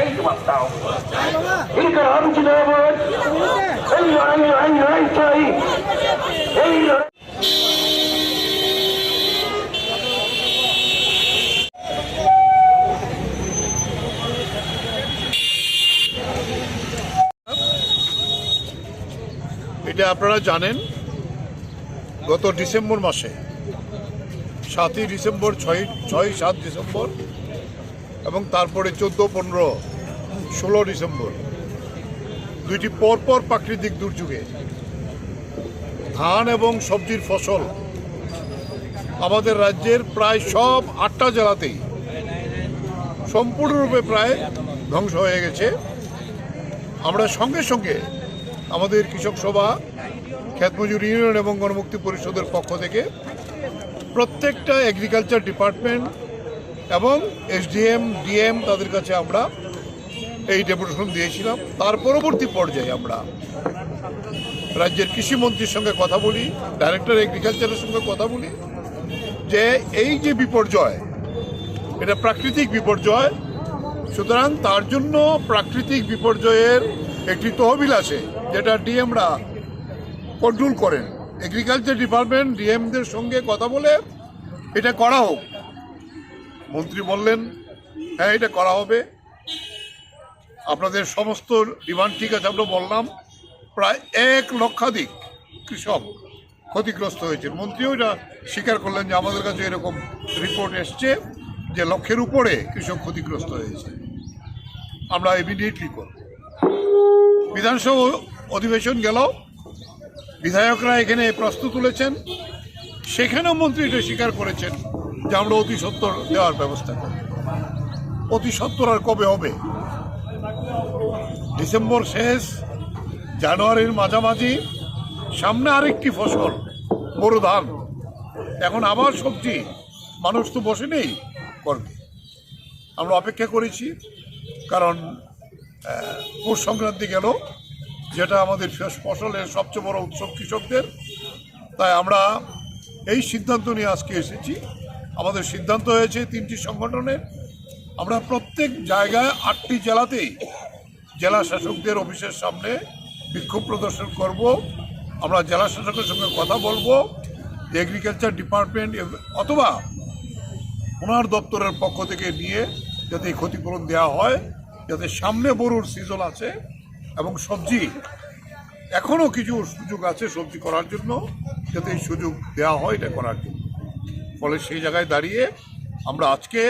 এই এই লড়াই লড়াই লড়াই চাই। এই লড়াই। এটা আপনারা জানেন গত ডিসেম্বর মাসে সাতই ডিসেম্বর ছয় ছয় সাত ডিসেম্বর এবং তারপরে চোদ্দ, পনেরো, ষোলো ডিসেম্বর। দুইটি পরপর প্রাকৃতিক দুর্যোগে ধান এবং সবজির ফসল আমাদের রাজ্যের প্রায় সব আটটা জেলাতেই সম্পূর্ণরূপে প্রায় ধ্বংস হয়ে গেছে। আমরা সঙ্গে সঙ্গে আমাদের কৃষক সভা খ্যাতমজুর ইউনিয়ন এবং গণমুক্তি পরিষদের পক্ষ থেকে প্রত্যেকটা এগ্রিকালচার ডিপার্টমেন্ট এবং এসডিএম ডিএম তাদের কাছে আমরা এই ডেপুটেশন দিয়েছিলাম। তার পরবর্তী পর্যায়ে আমরা রাজ্যের কৃষিমন্ত্রীর সঙ্গে কথা বলি ডাইরেক্টর এগ্রিকালচারের সঙ্গে কথা বলি, যে এই যে বিপর্যয়, এটা প্রাকৃতিক বিপর্যয়, সুতরাং তার জন্য প্রাকৃতিক বিপর্যয়ের একটি তহবিল আছে, যেটা ডিএমরা কন্ট্রোল করেন। এগ্রিকালচার ডিপার্টমেন্ট ডিএমদের সঙ্গে কথা বলে এটা করা হোক। মন্ত্রী বললেন হ্যাঁ এটা করা হবে। আপনাদের সমস্ত ডিমান্ড ঠিক আছে, আমরা বললাম, প্রায় এক লক্ষাধিক কৃষক ক্ষতিগ্রস্ত হয়েছে মন্ত্রীও এটা স্বীকার করলেন যে আমাদের কাছে এরকম রিপোর্ট এসছে যে লক্ষের উপরে কৃষক ক্ষতিগ্রস্ত হয়েছে। আমরা ইমিডিয়েটলি করব। বিধানসভা অধিবেশন গেল, বিধায়করা এখানে প্রশ্ন তুলেছেন, সেখানেও মন্ত্রী এটা স্বীকার করেছেন। যে আমরা অতি সত্তর দেওয়ার ব্যবস্থা করি। অতি সত্তর আর কবে হবে? ডিসেম্বর শেষ, জানুয়ারির মাঝামাঝি, সামনে আরেকটি ফসল বড় ধান। এখন আবার সবজি, মানুষ তো বসে নেই করবে আমরা অপেক্ষা করেছি, কারণ পৌষ সংক্রান্তি গেল, যেটা আমাদের ফসলের সবচেয়ে বড় উৎসব কৃষকদের। তাই আমরা এই সিদ্ধান্ত নিয়ে আজকে এসেছি। আমাদের সিদ্ধান্ত হয়েছে তিনটি সংগঠনের। আমরা প্রত্যেক জায়গায় আটটি জেলাতেই জেলা শাসকদের অফিসের সামনে বিক্ষোভ প্রদর্শন করব। আমরা জেলা শাসকের সঙ্গে কথা বলব। এগ্রিকালচার ডিপার্টমেন্ট অথবা ওনার দপ্তরের পক্ষ থেকে নিয়ে যাতে ক্ষতিপূরণ দেওয়া হয়, যাতে সামনে বড়ুর সিজন আছে এবং সবজি এখনও কিছু সুযোগ আছে সবজি করার জন্য, যাতে সুযোগ দেওয়া হয় এটা করার জন্য। ফলে সেই জায়গায় দাঁড়িয়ে আমরা আজকে